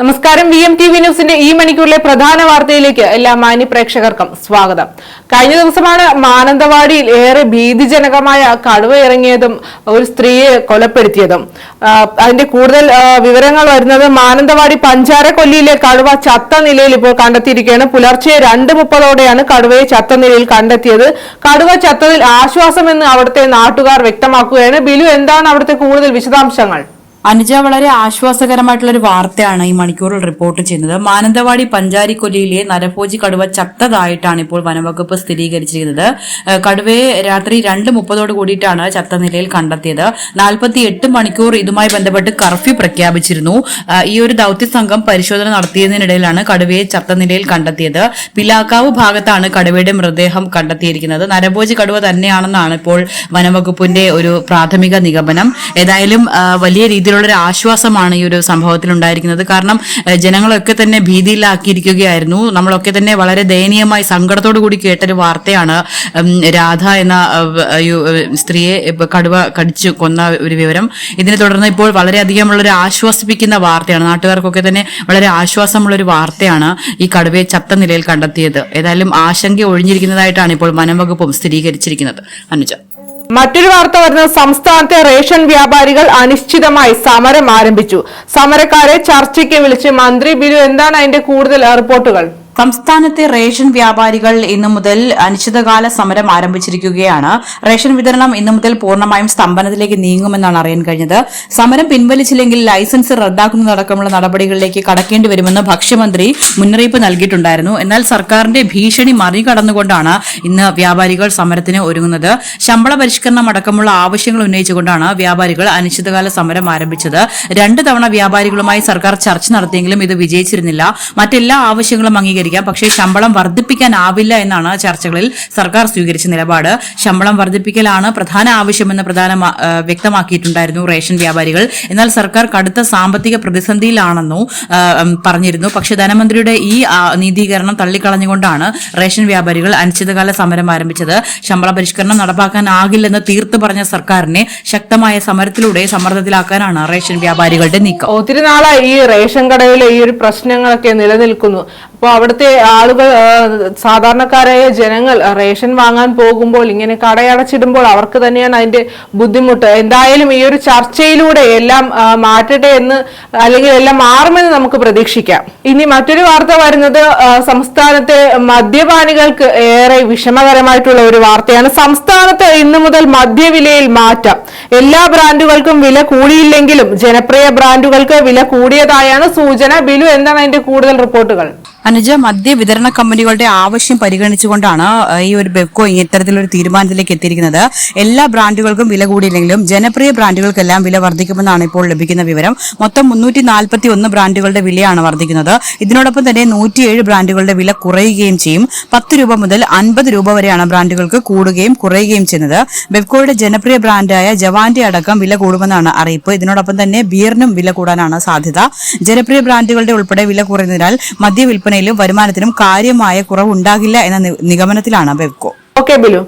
നമസ്കാരം. V M T V ന്യൂസിന്റെ ഈ മണിക്കൂറിലെ പ്രധാന വാർത്തയിലേക്ക് എല്ലാ മാന്യ പ്രേക്ഷകർക്കും സ്വാഗതം. കഴിഞ്ഞ ദിവസമാണ് മാനന്തവാടിയിൽ ഏറെ ഭീതിജനകമായ കടുവ ഇറങ്ങിയതും ഒരു സ്ത്രീയെ കൊലപ്പെടുത്തിയതും. അതിന്റെ കൂടുതൽ വിവരങ്ങൾ വരുന്നത് മാനന്തവാടി പഞ്ചാരക്കൊല്ലിയിലെ കടുവ ചത്ത നിലയിൽ ഇപ്പോൾ കണ്ടെത്തിയിരിക്കുകയാണ്. പുലർച്ചെ രണ്ട് മുപ്പതോടെയാണ് കടുവയെ ചത്ത നിലയിൽ കണ്ടെത്തിയത്. കടുവ ചത്തതിൽ ആശ്വാസമെന്ന് അവിടുത്തെ നാട്ടുകാർ വ്യക്തമാക്കുകയാണ്. ബിലു എന്താണ് അവിടുത്തെ കൂടുതൽ വിശദാംശങ്ങൾ? അനുജ വളരെ ആശ്വാസകരമായിട്ടുള്ള ഒരു വാർത്തയാണ് ഈ മണിക്കൂറിൽ റിപ്പോർട്ട് ചെയ്യുന്നത്. മാനന്തവാടി പഞ്ചാരിക്കൊല്ലിയിലെ നരഭോജി കടുവ ചത്തതായിട്ടാണ് ഇപ്പോൾ വനംവകുപ്പ് സ്ഥിരീകരിച്ചിരിക്കുന്നത്. കടുവയെ രാത്രി രണ്ട് മുപ്പതോട് കൂടിയിട്ടാണ് ചത്ത നിലയിൽ കണ്ടെത്തിയത്. നാൽപ്പത്തി എട്ട് മണിക്കൂർ ഇതുമായി ബന്ധപ്പെട്ട് കർഫ്യൂ പ്രഖ്യാപിച്ചിരുന്നു. ഈ ഒരു ദൌത്യ സംഘം പരിശോധന നടത്തിയതിനിടയിലാണ് കടുവയെ ചത്ത നിലയിൽ കണ്ടെത്തിയത്. പിലാക്കാവ് ഭാഗത്താണ് കടുവയുടെ മൃതദേഹം കണ്ടെത്തിയിരിക്കുന്നത്. നരഭോജി കടുവ തന്നെയാണെന്നാണ് ഇപ്പോൾ വനംവകുപ്പിന്റെ ഒരു പ്രാഥമിക നിഗമനം. ഏതായാലും വലിയ രീതിയിലുള്ള ഒരു ആശ്വാസമാണ് ഈ ഒരു സംഭവത്തിൽ ഉണ്ടായിരിക്കുന്നത് കാരണം ജനങ്ങളൊക്കെ തന്നെ ഭീതിയിലാക്കിയിരിക്കുകയായിരുന്നു. നമ്മളൊക്കെ തന്നെ വളരെ ദയനീയമായി സങ്കടത്തോടു കൂടി കേട്ടൊരു വാർത്തയാണ്. രാധ എന്ന സ്ത്രീയെ കടുവ കടിച്ചു കൊന്ന ഒരു വിവരം. ഇതിനെ തുടർന്ന് ഇപ്പോൾ വളരെയധികമുള്ള ഒരു ആശ്വസിപ്പിക്കുന്ന വാർത്തയാണ്. നാട്ടുകാർക്കൊക്കെ തന്നെ വളരെ ആശ്വാസമുള്ള ഒരു വാർത്തയാണ് ഈ കടുവയെ ചത്ത നിലയിൽ കണ്ടെത്തിയത്. ഏതായാലും ആശങ്ക ഒഴിഞ്ഞിരിക്കുന്നതായിട്ടാണ് ഇപ്പോൾ വനംവകുപ്പും സ്ഥിരീകരിച്ചിരിക്കുന്നത്. അനുജ. മറ്റൊരു വാർത്ത വരുന്നത് സംസ്ഥാനത്തെ റേഷൻ വ്യാപാരികൾ അനിശ്ചിതമായി സമരം ആരംഭിച്ചു. സമരക്കാരെ ചർച്ചയ്ക്ക് വിളിച്ച് മന്ത്രി ബിരു എന്താണ് അതിന്റെ കൂടുതൽ റിപ്പോർട്ടുകൾ? സംസ്ഥാനത്തെ റേഷൻ വ്യാപാരികൾ ഇന്നു മുതൽ അനിശ്ചിതകാല സമരം ആരംഭിച്ചിരിക്കുകയാണ്. റേഷൻ വിതരണം ഇന്നു മുതൽ പൂർണമായും സ്തംഭനത്തിലേക്ക് നീങ്ങുമെന്നാണ് അറിയാൻ കഴിഞ്ഞത്. സമരം പിൻവലിച്ചില്ലെങ്കിൽ ലൈസൻസ് റദ്ദാക്കുന്നതടക്കമുള്ള നടപടികളിലേക്ക് കടക്കേണ്ടി വരുമെന്ന് ഭക്ഷ്യമന്ത്രി മുന്നറിയിപ്പ് നൽകിയിട്ടുണ്ടായിരുന്നു. എന്നാൽ സർക്കാരിന്റെ ഭീഷണി മറികടന്നുകൊണ്ടാണ് ഇന്ന് വ്യാപാരികൾ സമരത്തിന് ഒരുങ്ങുന്നത്. ശമ്പള പരിഷ്കരണം അടക്കമുള്ള ആവശ്യങ്ങൾ ഉന്നയിച്ചുകൊണ്ടാണ് വ്യാപാരികൾ അനിശ്ചിതകാല സമരം ആരംഭിച്ചത്. രണ്ട് തവണ വ്യാപാരികളുമായി സർക്കാർ ചർച്ച നടത്തിയെങ്കിലും ഇത് വിജയിച്ചിരുന്നില്ല. മറ്റെല്ലാ ആവശ്യങ്ങളും അംഗീകരിക്കാം പക്ഷേ ശമ്പളം വർദ്ധിപ്പിക്കാനാവില്ല എന്നാണ് ചർച്ചകളിൽ സർക്കാർ സ്വീകരിച്ച നിലപാട്. ശമ്പളം വർദ്ധിപ്പിക്കലാണ് പ്രധാന ആവശ്യമെന്ന് പ്രധാന വ്യക്തമാക്കിയിട്ടുണ്ടായിരുന്നു റേഷൻ വ്യാപാരികൾ. എന്നാൽ സർക്കാർ കടുത്ത സാമ്പത്തിക പ്രതിസന്ധിയിലാണെന്നു പറഞ്ഞിരുന്നു. പക്ഷേ ധനമന്ത്രിയുടെ ഈ നീതീകരണം തള്ളിക്കളഞ്ഞുകൊണ്ടാണ് റേഷൻ വ്യാപാരികൾ അനിശ്ചിതകാല സമരം ആരംഭിച്ചത്. ശമ്പള പരിഷ്കരണം നടപ്പാക്കാനാകില്ലെന്ന് തീർത്തു പറഞ്ഞ സർക്കാരിനെ ശക്തമായ സമരത്തിലൂടെ സമ്മർദ്ദത്തിലാക്കാനാണ് റേഷൻ വ്യാപാരികളുടെ നീക്കം. ഒത്തിരി നാളായി ഈ റേഷൻ കടയിലെ ഈ ഒരു പ്രശ്നങ്ങളൊക്കെ നിലനിൽക്കുന്നു. അപ്പോൾ അവിടുത്തെ ആളുകൾ സാധാരണക്കാരായ ജനങ്ങൾ റേഷൻ വാങ്ങാൻ പോകുമ്പോൾ ഇങ്ങനെ കടയടച്ചിടുമ്പോൾ അവർക്ക് തന്നെയാണ് അതിന്റെ ബുദ്ധിമുട്ട്. എന്തായാലും ഈ ഒരു ചർച്ചയിലൂടെ എല്ലാം മാറ്റട്ടെ എന്ന് അല്ലെങ്കിൽ എല്ലാം മാറുമെന്ന് നമുക്ക് പ്രതീക്ഷിക്കാം. ഇനി മറ്റൊരു വാർത്ത വരുന്നത് സംസ്ഥാനത്തെ മദ്യപാനികൾക്ക് ഏറെ വിഷമകരമായിട്ടുള്ള ഒരു വാർത്തയാണ്. സംസ്ഥാനത്ത് ഇന്നു മുതൽ മദ്യവിലയിൽ മാറ്റം. എല്ലാ ബ്രാൻഡുകൾക്കും വില കൂടിയില്ലെങ്കിലും ജനപ്രിയ ബ്രാൻഡുകൾക്ക് വില കൂടിയതായാണ് സൂചന. ബിലു എന്താണ് അതിന്റെ കൂടുതൽ റിപ്പോർട്ടുകൾ? അനുജ മദ്യ വിതരണ കമ്പനികളുടെ ആവശ്യം പരിഗണിച്ചുകൊണ്ടാണ് ഈ ഒരു ബെവ്കോ ഇത്തരത്തിലൊരു തീരുമാനത്തിലേക്ക് എത്തിയിരിക്കുന്നത്. എല്ലാ ബ്രാൻഡുകൾക്കും വില കൂടിയില്ലെങ്കിലും ജനപ്രിയ ബ്രാൻഡുകൾക്കെല്ലാം വില വർദ്ധിക്കുമെന്നാണ് ഇപ്പോൾ ലഭിക്കുന്ന വിവരം. മൊത്തം മുന്നൂറ്റി ബ്രാൻഡുകളുടെ വിലയാണ് വർദ്ധിക്കുന്നത്. ഇതിനോടൊപ്പം തന്നെ നൂറ്റിയേഴ് ബ്രാൻഡുകളുടെ വില കുറയുകയും ചെയ്യും. പത്ത് രൂപ മുതൽ അൻപത് രൂപ വരെയാണ് ബ്രാൻഡുകൾക്ക് കൂടുകയും കുറയുകയും ചെയ്യുന്നത്. ബെവ്കോയുടെ ജനപ്രിയ ബ്രാൻഡായ ജവാന്റെ അടക്കം വില കൂടുമെന്നാണ് അറിയിപ്പ്. ഇതിനോടൊപ്പം തന്നെ ബിയറിനും വില കൂടാനാണ് സാധ്യത. ജനപ്രിയ ബ്രാൻഡുകളുടെ ഉൾപ്പെടെ വില കുറയുന്നതിനാൽ മദ്യ വിൽപ്പനയിലും വരുമാനത്തിനും കാര്യമായ കുറവുണ്ടാകില്ല എന്ന നിഗമനത്തിലാണ് ബെവ്കോ. ഓക്കെ ബിലു.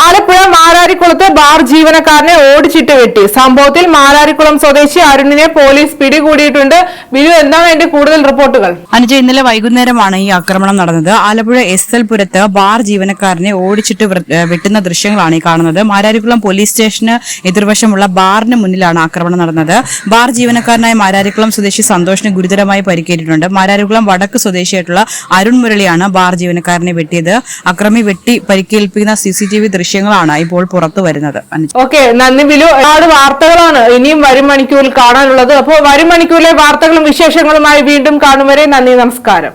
ആലപ്പുഴ മാരാരിക്കുളത്ത് ബാർ ജീവനക്കാരനെ ഓടിച്ചിട്ട് വെട്ടി. സംഭവത്തിൽ മാരാരിക്കുളം സ്വദേശി അരുണിനെ പോലീസ് പിടികൂടിയിട്ടുണ്ട്. ബിലു എന്താണ് അതിന്റെ കൂടുതൽ റിപ്പോർട്ടുകൾ? അനുജ ഇന്നലെ വൈകുന്നേരമാണ് ഈ ആക്രമണം നടന്നത്. ആലപ്പുഴ എസ് എൽ പുരത്ത് ബാർ ജീവനക്കാരനെ ഓടിച്ചിട്ട് വെട്ടുന്ന ദൃശ്യങ്ങളാണ് ഈ കാണുന്നത്. മാരാരിക്കുളം പോലീസ് സ്റ്റേഷന് എതിർവശമുള്ള ബാറിന് മുന്നിലാണ് ആക്രമണം നടന്നത്. ബാർ ജീവനക്കാരനായ മാരാരിക്കുളം സ്വദേശി സന്തോഷിന് ഗുരുതരമായി പരിക്കേറ്റിട്ടുണ്ട്. മാരാരിക്കുളം വടക്ക് സ്വദേശിയായിട്ടുള്ള അരുൺ മുരളിയാണ് ബാർ ജീവനക്കാരനെ വെട്ടിയത്. അക്രമി വെട്ടി പരിക്കേൽപ്പിക്കുന്ന സി സി ടി വി ദൃശ്യങ്ങളാണ് ഇപ്പോൾ പുറത്തു വരുന്നത്. ഓക്കെ നന്ദി ബിലു. ഒരുപാട് വാർത്തകളാണ് ഇനിയും വരും മണിക്കൂറിൽ കാണാനുള്ളത്. അപ്പോൾ വരും മണിക്കൂറിലെ വാർത്തകളും വിശേഷങ്ങളുമായി വീണ്ടും കാണും വരെ നന്ദി നമസ്കാരം.